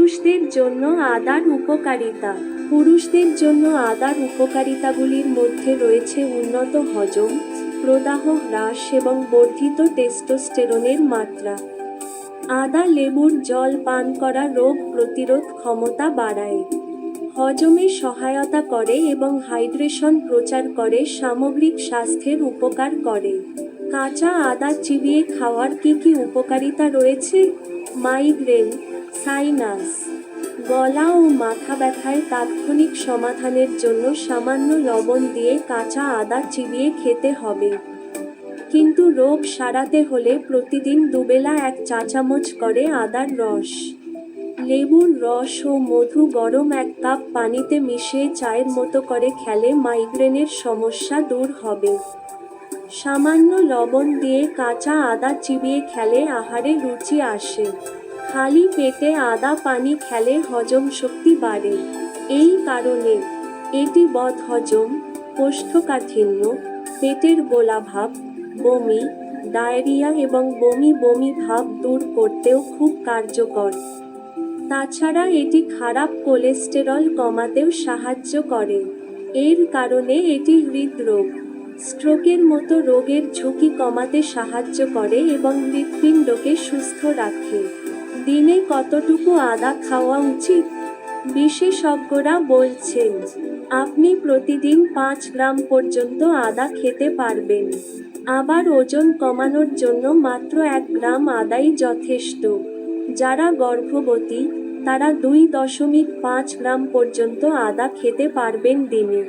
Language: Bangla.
পুরুষদের জন্য আদার উপকারিতা। পুরুষদের জন্য আদার উপকারিতাগুলির মধ্যে রয়েছে উন্নত হজম, প্রদাহ হ্রাস এবং বর্ধিত টেস্টোস্টেরনের মাত্রা। আদা, লেবুর জল পান করা রোগ প্রতিরোধ ক্ষমতা বাড়ায়। হজমে সহায়তা করে এবং হাইড্রেশন প্রচার করে সামগ্রিক স্বাস্থ্যের উপকার করে। কাঁচা আদা চিবিয়ে খাওয়ার কি কি উপকারিতা রয়েছে? Migraine sinus. গলা ও মাথা ব্যথায় তাৎক্ষণিক সমাধানের জন্য সামান্য লবণ দিয়ে কাঁচা আদা চিবিয়ে খেতে হবে। কিন্তু রোগ সারাতে হলে প্রতিদিন দুবেলা এক চা চামচ করে আদার রস। লেবুর রস ও মধু গরম এক কাপ পানিতে মিশিয়ে চায়ের মতো করে খেলে মাইগ্রেনের সমস্যা দূর হবে। সামান্য লবণ দিয়ে কাঁচা আদা চিবিয়ে খেলে আহারে রুচি আসে। খালি পেটে আদা পানি খেলে হজম শক্তি বাড়ে। এই কারণে এটি বদহজম কোষ্ঠকাঠিন্য, পেটের গোলাভাব, বমি, ডায়রিয়া এবং বমি বমি ভাব দূর করতেও খুব কার্যকর। তাছাড়া এটি খারাপ কোলেস্টেরল কমাতেও সাহায্য করে। এর কারণে এটি হৃদরোগ, স্ট্রোকের মতো রোগের ঝুঁকি কমাতে সাহায্য করে এবং হৃৎপিণ্ডকে সুস্থ রাখে। দিনে কতটুকু আদা খাওয়া উচিত? বিশেষজ্ঞরা বলছেন, আপনি প্রতিদিন পাঁচ গ্রাম পর্যন্ত আদা খেতে পারবেন। আবার ওজন কমানোর জন্য মাত্র এক গ্রাম আদাই যথেষ্ট। যারা গর্ভবতী, তারা দুই দশমিক পাঁচ গ্রাম পর্যন্ত আদা খেতে পারবেন দিনে।